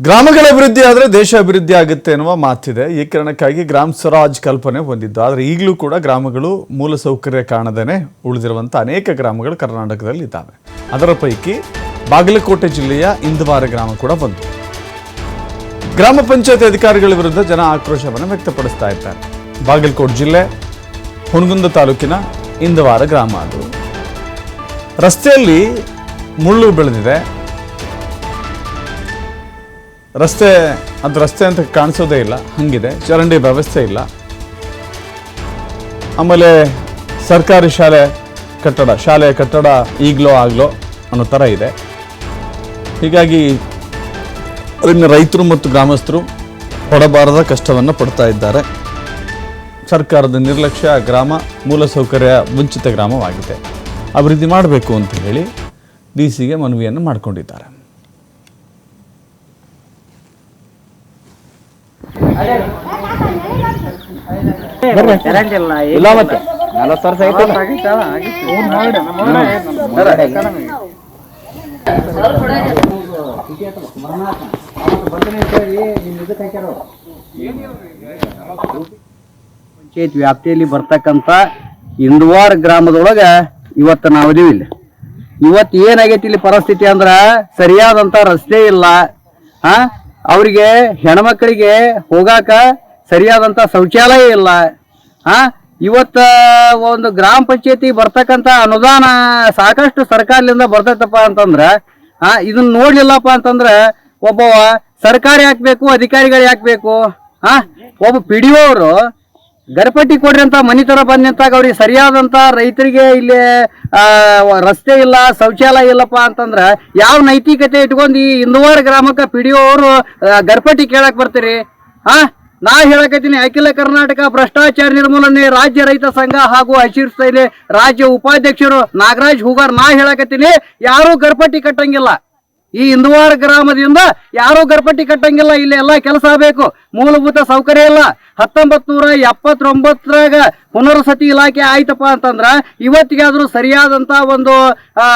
ಗ್ರಾಮಗಳ ಅಭಿವೃದ್ಧಿ ಆದರೆ ದೇಶ ಅಭಿವೃದ್ಧಿ ಆಗುತ್ತೆ ಎನ್ನುವ ಮಾತಿದೆ. ಈ ಕಾರಣಕ್ಕಾಗಿ ಗ್ರಾಮ ಸ್ವರಾಜ್ ಕಲ್ಪನೆ ಹೊಂದಿದ್ದು. ಆದರೆ ಈಗಲೂ ಕೂಡ ಗ್ರಾಮಗಳು ಮೂಲಸೌಕರ್ಯ ಕಾಣದೇ ಉಳಿದಿರುವಂಥ ಅನೇಕ ಗ್ರಾಮಗಳು ಕರ್ನಾಟಕದಲ್ಲಿ ಇದ್ದಾವೆ. ಅದರ ಪೈಕಿ ಬಾಗಲಕೋಟೆ ಜಿಲ್ಲೆಯ ಇಂದವಾರ ಗ್ರಾಮ ಕೂಡ ಬಂತು ಗ್ರಾಮ ಪಂಚಾಯತ್ ಅಧಿಕಾರಿಗಳ ವಿರುದ್ಧ ಜನ ಆಕ್ರೋಶವನ್ನು ವ್ಯಕ್ತಪಡಿಸ್ತಾ ಇದ್ದಾರೆ. ಬಾಗಲಕೋಟೆ ಜಿಲ್ಲೆ, ಹುಣಗುಂದ ತಾಲೂಕಿನ ಇಂದವಾರ ಗ್ರಾಮ ಅದು. ರಸ್ತೆಯಲ್ಲಿ ಮುಳ್ಳು ಬೆಳೆದಿದೆ. ರಸ್ತೆ, ಅದು ರಸ್ತೆ ಅಂತ ಕಾಣಿಸೋದೇ ಇಲ್ಲ, ಹಂಗಿದೆ, ಚರಂಡಿ ವ್ಯವಸ್ಥೆ ಇಲ್ಲ. ಆಮೇಲೆ ಸರ್ಕಾರಿ ಶಾಲೆ ಕಟ್ಟಡ ಶಾಲೆಯ ಕಟ್ಟಡ ಈಗಲೋ ಆಗಲೋ ಅನ್ನೋ ಥರ ಇದೆ. ಹೀಗಾಗಿ ಅದನ್ನು ರೈತರು ಮತ್ತು ಗ್ರಾಮಸ್ಥರು ಪಡಬಾರದ ಕಷ್ಟವನ್ನು ಪಡ್ತಾ ಇದ್ದಾರೆ. ಸರ್ಕಾರದ ನಿರ್ಲಕ್ಷ್ಯ ಗ್ರಾಮ ಮೂಲಸೌಕರ್ಯ ವಂಚಿತ ಗ್ರಾಮವಾಗಿದೆ. ಅಭಿವೃದ್ಧಿ ಮಾಡಬೇಕು ಅಂತ ಹೇಳಿ ಡಿ ಸಿಗೆ ಮನವಿಯನ್ನು ಮಾಡಿಕೊಂಡಿದ್ದಾರೆ. ಪಂಚಾಯತ್ ವ್ಯಾಪ್ತಿಯಲ್ಲಿ ಬರ್ತಕ್ಕಂತ ಇಂದ್ವಾರ್ ಗ್ರಾಮದೊಳಗ ಇವತ್ತು ನಾವು ಇದೀವಿ ಇಲ್ಲಿ. ಇವತ್ತು ಏನಾಗೈತಿ ಇಲ್ಲಿ ಪರಿಸ್ಥಿತಿ ಅಂದ್ರ ಸರಿಯಾದಂತ ರಸ್ತೆ ಇಲ್ಲ. ಆ ಅವರಿಗೆ ಹೆಣ್ಮಕ್ಳಿಗೆ ಹೋಗಾಕ ಸರಿಯಾದಂತ ಶೌಚಾಲಯ ಇಲ್ಲ. ಆ, ಇವತ್ತ ಒಂದು ಗ್ರಾಮ ಪಂಚಾಯತಿ ಬರ್ತಕ್ಕಂತ ಅನುದಾನ ಸಾಕಷ್ಟು ಸರ್ಕಾರದಿಂದ ಬರ್ತೈತಪ್ಪ ಅಂತಂದ್ರೆ, ಆ, ಇದನ್ನ ನೋಡ್ಲಿಲ್ಲಪ್ಪ ಅಂತಂದ್ರ ಒಬ್ಬವ ಯಾಕೆ ಬೇಕು ಅಧಿಕಾರಿಗಳು ಯಾಕೆ ಬೇಕು ಆ, ಒಬ್ಬ ಪಿ ಡಿ ಅವರು ಗರ್ಪಟ್ಟಿ ಕೊಡ್ರಿ ಅಂತ ಮನಿ ತರ ಬಂದ್ ನಿಂತಾಗ ಅವ್ರಿಗೆ ಸರಿಯಾದಂತ ರೈತರಿಗೆ ಇಲ್ಲಿ ರಸ್ತೆ ಇಲ್ಲ, ಶೌಚಾಲಯ ಇಲ್ಲಪ್ಪ ಅಂತಂದ್ರ ಯಾವ ನೈತಿಕತೆ ಇಟ್ಕೊಂಡು ಈ ಇಂದುವಾರ ಗ್ರಾಮಕ್ಕ ಪಿ ಡಿ ಅವರು ಗರ್ಪಟ್ಟಿ ಕೇಳಕ್ ಬರ್ತೀರಿ? ಹಾ? ನಾ ಹೇಳಕತ್ತೀನಿ, ಅಖಿಲ ಕರ್ನಾಟಕ ಭ್ರಷ್ಟಾಚಾರ ನಿರ್ಮೂಲನೆ ರಾಜ್ಯ ರೈತ ಸಂಘ ಹಾಗೂ ಹಸಿರು ಶೈಲಿ ರಾಜ್ಯ ಉಪಾಧ್ಯಕ್ಷರು ನಾಗರಾಜ್ ಹೂಗಾರ್ ನಾ ಹೇಳಕತ್ತೀನಿ, ಯಾರೂ ಗರ್ಪಟ್ಟಿ ಕಟ್ಟಂಗಿಲ್ಲ. ಈ ಇಂದುವಾರ ಗ್ರಾಮದಿಂದ ಯಾರೂ ಗರ್ಪಟ್ಟಿ ಕಟ್ಟಂಗಿಲ್ಲ. ಇಲ್ಲಿ ಎಲ್ಲ ಕೆಲಸ ಬೇಕು. ಮೂಲಭೂತ ಸೌಕರ್ಯ ಇಲ್ಲ. ಹತ್ತೊಂಬತ್ ನೂರ ಎಪ್ಪತ್ತೊಂಬತ್ತರಾಗ ಪುನರ್ವಸತಿ ಇಲಾಖೆ ಆಯ್ತಪ್ಪ ಅಂತಂದ್ರ ಇವತ್ತಿಗಾದ್ರೂ ಸರಿಯಾದಂತ ಒಂದು ಆ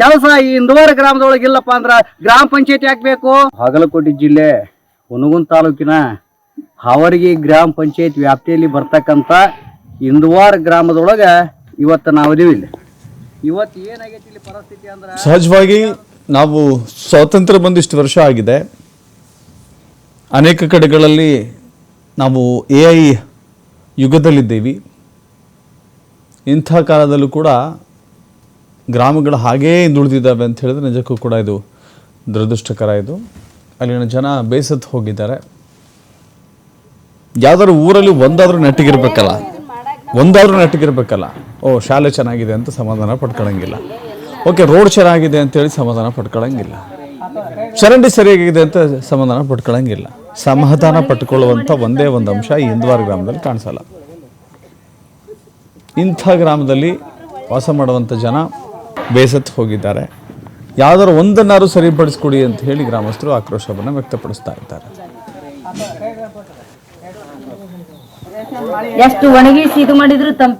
ಕೆಲಸ ಈ ಇಂದುವಾರ ಗ್ರಾಮದೊಳಗೆ ಇಲ್ಲಪ್ಪ ಅಂದ್ರ ಗ್ರಾಮ ಪಂಚಾಯತಿ ಹಾಕ್ಬೇಕು ಬಾಗಲಕೋಟೆ ಜಿಲ್ಲೆ ಹುನಗುಂದ ತಾಲೂಕಿನ ಹಾವರಿಗೆ ಗ್ರಾಮ ಪಂಚಾಯತ್ ವ್ಯಾಪ್ತಿಯಲ್ಲಿ ಬರ್ತಕ್ಕಂಥ ಇಂದುವಾರ ಗ್ರಾಮದೊಳಗೆ ಇವತ್ತು ನಾವು ಇದೀವಿ ಇಲ್ಲಿ. ಇವತ್ತು ಏನಾಗೈತಿ ಇಲ್ಲಿ ಪರಿಸ್ಥಿತಿ ಅಂದ್ರೆ ಸಹಜವಾಗಿ ನಾವು ಸ್ವಾತಂತ್ರ್ಯ ಬಂದಿಷ್ಟು ವರ್ಷ ಆಗಿದೆ. ಅನೇಕ ಕಡೆಗಳಲ್ಲಿ ನಾವು ಎ ಐ ಯುಗದಲ್ಲಿದ್ದೀವಿ. ಇಂಥ ಕಾಲದಲ್ಲೂ ಕೂಡ ಗ್ರಾಮಗಳು ಹಾಗೇ ಹಿಂದುಳಿದಿದ್ದಾವೆ ಅಂತ ಹೇಳಿದ್ರೆ ನಿಜಕ್ಕೂ ಕೂಡ ಇದು ದುರದೃಷ್ಟಕರ ಇದು. ಅಲ್ಲಿನ ಜನ ಬೇಸತ್ತು ಹೋಗಿದ್ದಾರೆ. ಯಾವ್ದಾದ್ರು ಊರಲ್ಲಿ ಒಂದಾದರೂ ನೆಟ್ಟಿಗಿರ್ಬೇಕಲ್ಲ ಒಂದಾದರೂ ನೆಟ್ಟಿಗಿರ್ಬೇಕಲ್ಲ ಓ, ಶಾಲೆ ಚೆನ್ನಾಗಿದೆ ಅಂತ ಸಮಾಧಾನ ಪಡ್ಕೊಳಂಗಿಲ್ಲ. ಓಕೆ ರೋಡ್ ಚೆನ್ನಾಗಿದೆ ಅಂತೇಳಿ ಸಮಾಧಾನ ಪಡ್ಕೊಳ್ಳಂಗಿಲ್ಲ ಚರಂಡಿ ಸರಿಯಾಗಿದೆ ಅಂತ ಸಮಾಧಾನ ಪಡ್ಕೊಳ್ಳಂಗಿಲ್ಲ ಸಮಾಧಾನ ಪಟ್ಕೊಳ್ಳುವಂಥ ಒಂದೇ ಒಂದು ಅಂಶ ಈ ಹಿಂದ್ವಾರ ಗ್ರಾಮದಲ್ಲಿ ಕಾಣಿಸಲ್ಲ. ಇಂಥ ಗ್ರಾಮದಲ್ಲಿ ವಾಸ ಮಾಡುವಂಥ ಜನ ಬೇಸತ್ತು ಹೋಗಿದ್ದಾರೆ. ಯಾವ್ದಾರು ಒಂದನ್ನಾರು ಸರಿಪಡಿಸ್ಕೊಡಿ ಅಂತ ಹೇಳಿ ಗ್ರಾಮಸ್ಥರು ಆಕ್ರೋಶವನ್ನು ವ್ಯಕ್ತಪಡಿಸ್ತಾ ಇದ್ದಾರೆ. ಎಷ್ಟು ಒಣಗಿಸಿ ಇದು ಮಾಡಿದ್ರು ತಮ್